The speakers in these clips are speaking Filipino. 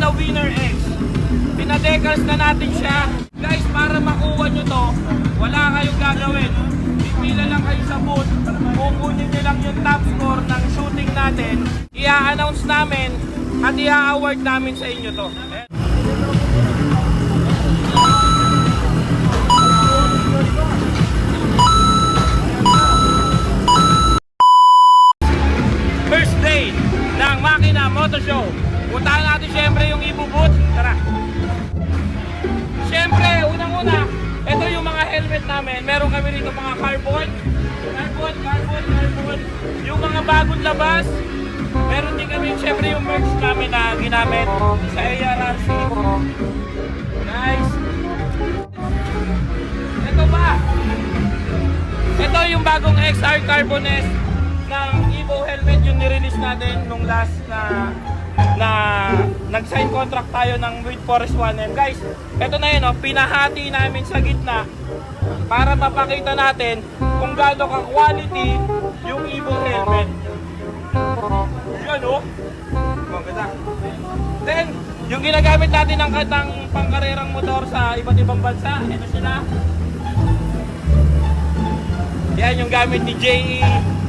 Honda Winner X. Pinadecals na natin siya. Guys, para makuha nyo to, wala kayong gagawin. Pipila lang kayo sa booth. Kukunin nyo lang yung top score ng shooting natin. Ia-announce namin at ia-award namin sa inyo to. First day ng Makina Moto Show. Puntahan natin syempre yung Ibu booth. Tara. Syempre, unang-una, ito yung mga helmet namin. Meron kami rito mga carbon. Carbon, carbon, carbon. Yung mga bagong labas. Meron din kami syempre yung merch namin na ginamit sa ARRC. Nice. Ito ba? Ito yung bagong XR Carbon S ng Evo helmet yung nirelease natin nung last na na nag-sign contract tayo ng with Forest 1M. Guys, ito na yun, oh, pinahati namin sa gitna para mapakita natin kung gaano ka quality yung Evo helmet. Yan oh. Maganda. Then, yung ginagamit natin ng katang pangkarerang motor sa iba't ibang bansa, ito sila. Yan yung gamit ni J.E.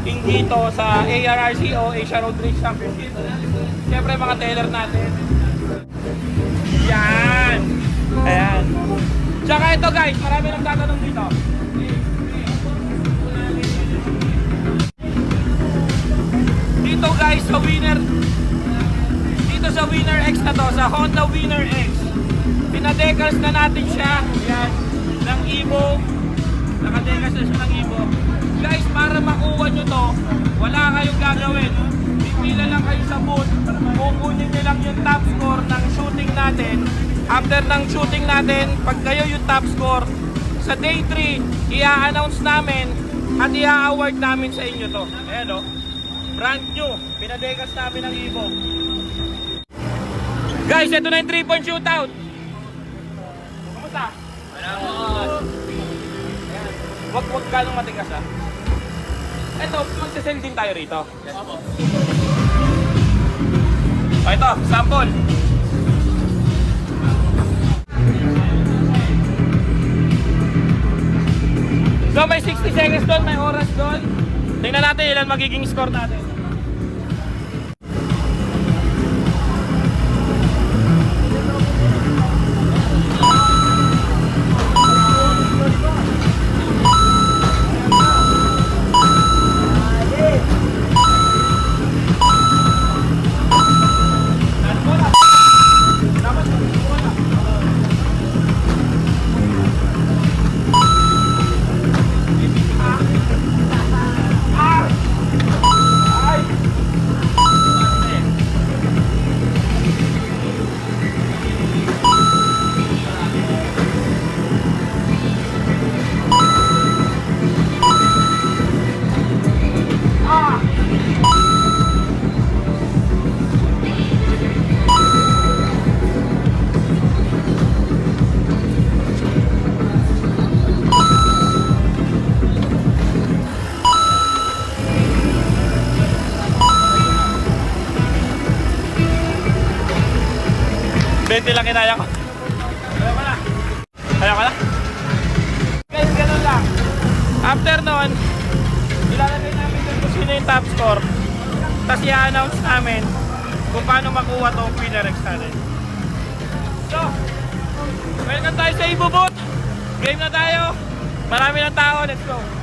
Ingito sa ARRC o Asia Road Race Championship. Siyempre mga tailor natin. Yan! Ayan. Tsaka ito guys, marami nang tatanong dito. Dito guys, sa winner, dito sa Winner X na to, sa Honda Winner X, pinadecals na natin siya. Yan, ng Evo. Nakadecals na siya ng Evo. Guys, para makuha nyo to, wala kayong gagawin. Pipila lang kayo sa booth. Kukunin nyo lang yung top score ng shooting natin. After ng shooting natin, pag kayo yung top score, sa day 3, ia-announce namin at ia-award namin sa inyo to. Ayan o. Brand new. Pinadekas namin ng Evo. Guys, ito na yung 3 point shootout. Kumusta? Salamat. Wag wag ganong matigas ah. Ito, magsasell din tayo rito. O ito, sample. So may 60 seconds doon, may oras doon. Tingnan natin ilan magiging score natin. Bente lang kinaya ko. Kaya ko na. Kaya ko na. Guys, ganun lang. After nun, ilalagay namin dun kung sino yung top score. Tapos i-announce namin kung paano makuha tong winner X natin. So, welcome tayo sa Ibo Boot. Game na tayo. Marami ng tao. Let's go.